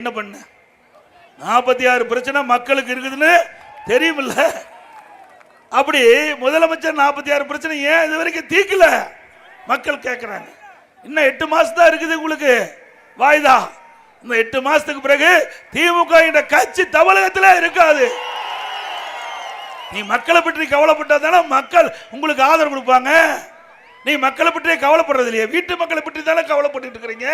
என்ன பண்ண? நாற்பத்தி ஆறு பிரச்சனை மக்களுக்கு இருக்குதுன்னு தெரியுமில்ல. அப்படி முதலமைச்சர் நாற்பத்தி ஆறு பிரச்சனை ஏன் இது வரைக்கும் தீக்கல? மக்கள் கேட்குறாங்க இன்னும் எட்டு மாதம் தான் இருக்குது உங்களுக்கு. வாய்தா. இந்த எட்டு மாசத்துக்கு பிறகு திமுக என்ற கட்சி தமிழகத்தில் இருக்காது. நீ மக்களை பற்றி கவலைப்பட்டா தானே மக்கள் உங்களுக்கு ஆதரவு கொடுப்பாங்க? நீ மக்களை பற்றி கவலைப்படுறது இல்லையா? வீட்டு மக்களை பற்றி தானே கவலைப்பட்டு இருக்கிறீங்க?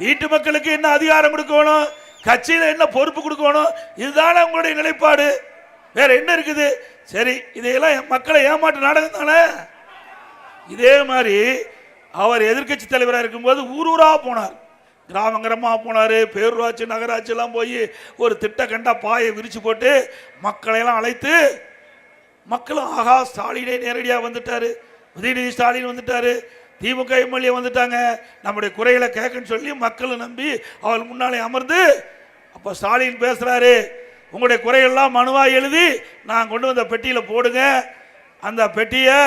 வீட்டு மக்களுக்கு என்ன அதிகாரம் கொடுக்கணும்? கட்சியில் என்ன பொறுப்பு கொடுக்கணும்? இதுதானே உங்களுடைய நிலைப்பாடு. வேற என்ன இருக்குது? சரி இதையெல்லாம் மக்களை ஏமாற்று நாடகம் தானே? இதே மாதிரி அவர் எதிர்க்கட்சி தலைவராக இருக்கும்போது ஊர் ஊராக போனார். கிராமம் கிராமமாக போனார் பேரூராட்சி நகராட்சியெல்லாம் போய் ஒரு திட்ட கண்டா பாயை விரித்து போட்டு மக்களையெல்லாம் அழைத்து மக்களும் ஆகா ஸ்டாலினே நேரடியாக வந்துட்டார். உதயநிதி ஸ்டாலின் வந்துட்டார். திமுக எம்எல்ஏ வந்துட்டாங்க. நம்முடைய குறைகளை கேட்கன்னு சொல்லி மக்களை நம்பி அவள் முன்னாலே அமர்ந்து அப்போ ஸ்டாலின் பேசுகிறாரு உங்களுடைய குறைகள்லாம் மனுவாக எழுதி நான் கொண்டு வந்த பெட்டியில் போடுங்க. அந்த பெட்டியை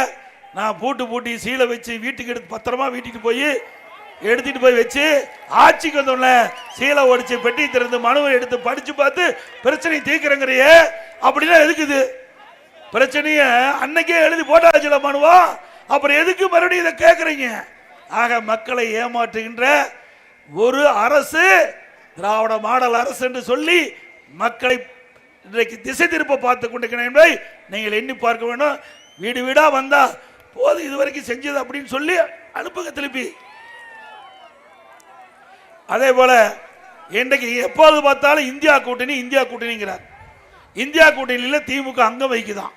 நான் பூட்டு பூட்டி சீலை வச்சு வீட்டுக்கு எடுத்து பத்திரமா வீட்டுக்கு போய் எடுத்துட்டு போய் வச்சு ஆட்சிக்கு வந்தோடனே சீலை ஒடிச்சு பெட்டி திறந்து மனுவை எடுத்து படிச்சு பார்த்து பிரச்சனை தீர்க்கிறங்கிறியே. அப்படின்னா எதுக்குது பிரச்சனையை அன்னைக்கே எழுதி போட்டாச்சுல மனுவா? அப்புறம் எதுக்கு மறுபடியும் இதை கேட்குறீங்க ஆக மக்களை ஏமாற்றுகின்ற ஒரு அரசு திராவிட மாடல் அரசு என்று சொல்லி மக்களை இன்றைக்கு திசை திருப்ப பார்த்து கொண்டிருக்கிறேன் என்பதை நீங்கள் எண்ணி பார்க்க வேண்டும். வீடு வீடாக வந்தால் போது இதுவரைக்கும் செஞ்சது அப்படின்னு சொல்லி அனுப்புங்க திருப்பி. அதே போல இன்றைக்கு எப்போது பார்த்தாலும் இந்தியா கூட்டணி இந்தியா கூட்டணிங்கிறார். இந்தியா கூட்டணியில் திமுக அங்கம் வைக்குதான்